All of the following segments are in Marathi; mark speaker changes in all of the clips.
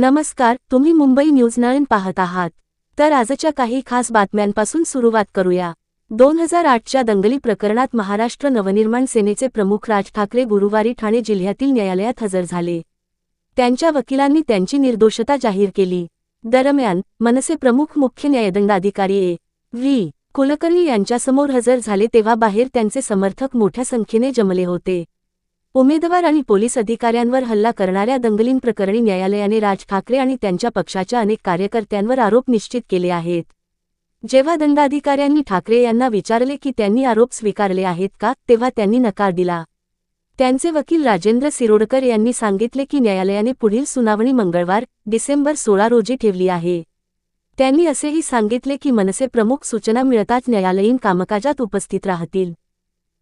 Speaker 1: नमस्कार तुम्ही मुंबई न्यूज नाईन पाहत आहात. तर आजच्या काही खास बातम्यांपासून सुरुवात करूया. दोन हजार आठच्या दंगली प्रकरणात महाराष्ट्र नवनिर्माण सेनेचे प्रमुख राज ठाकरे गुरुवारी ठाणे जिल्ह्यातील न्यायालयात हजर झाले. त्यांच्या वकिलांनी त्यांची निर्दोषता जाहीर केली. दरम्यान मनसे प्रमुख मुख्य न्यायदंडाधिकारी ए. व्ही. कुलकर्णी यांच्यासमोर हजर झाले तेव्हा बाहेर त्यांचे समर्थक मोठ्या संख्येने जमले होते. उमेदवार आणि पोलीस अधिकाऱ्यांवर हल्ला करणाऱ्या दंगलींप्रकरणी न्यायालयाने राज ठाकरे आणि त्यांच्या पक्षाच्या अनेक कार्यकर्त्यांवर आरोप निश्चित केले आहेत. जेव्हा दंडाधिकाऱ्यांनी ठाकरे यांना विचारले की त्यांनी आरोप स्वीकारले आहेत का तेव्हा त्यांनी नकार दिला. त्यांचे वकील राजेंद्र सिरोडकर यांनी सांगितले की न्यायालयाने पुढील सुनावणी मंगळवार डिसेंबर सोळा रोजी ठेवली आहे. त्यांनी असेही सांगितले की मनसे प्रमुख सूचना मिळताच न्यायालयीन कामकाजात उपस्थित राहतील.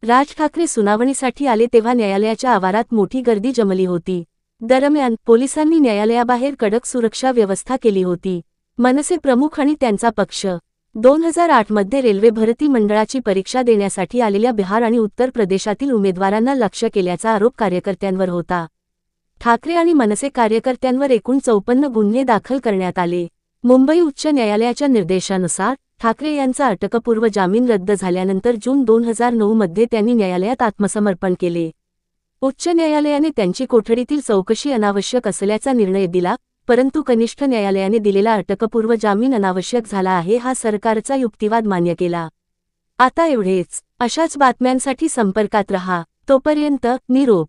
Speaker 1: राज ठाकरे सुनावणीसाठी आले तेव्हा न्यायालयाच्या आवारात मोठी गर्दी जमली होती. दरम्यान पोलिसांनी न्यायालयाबाहेर कडक सुरक्षा व्यवस्था केली होती. मनसे प्रमुख आणि त्यांचा पक्ष. दोन हजार आठमध्ये रेल्वे भरती मंडळाची परीक्षा देण्यासाठी आलेल्या बिहार आणि उत्तर प्रदेशातील उमेदवारांना लक्ष केल्याचा आरोप कार्यकर्त्यांवर होता. ठाकरे आणि मनसे कार्यकर्त्यांवर एकूण चौपन्न गुन्हे दाखल करण्यात आले. मुंबई उच्च न्यायालयाच्या निर्देशानुसार ठाकरे यांचा अटकपूर्व जामीन रद्द झाल्यानंतर जून दोन हजार नऊ मध्ये त्यांनी न्यायालयात आत्मसमर्पण केले. उच्च न्यायालयाने त्यांची कोठडीतील चौकशी अनावश्यक असल्याचा निर्णय दिला परंतु कनिष्ठ न्यायालयाने दिलेला अटकपूर्व जामीन अनावश्यक झाला आहे हा सरकारचा युक्तिवाद मान्य केला. आता एवढेच. अशाच बातम्यांसाठी संपर्कात रहा. तोपर्यंत निरोप.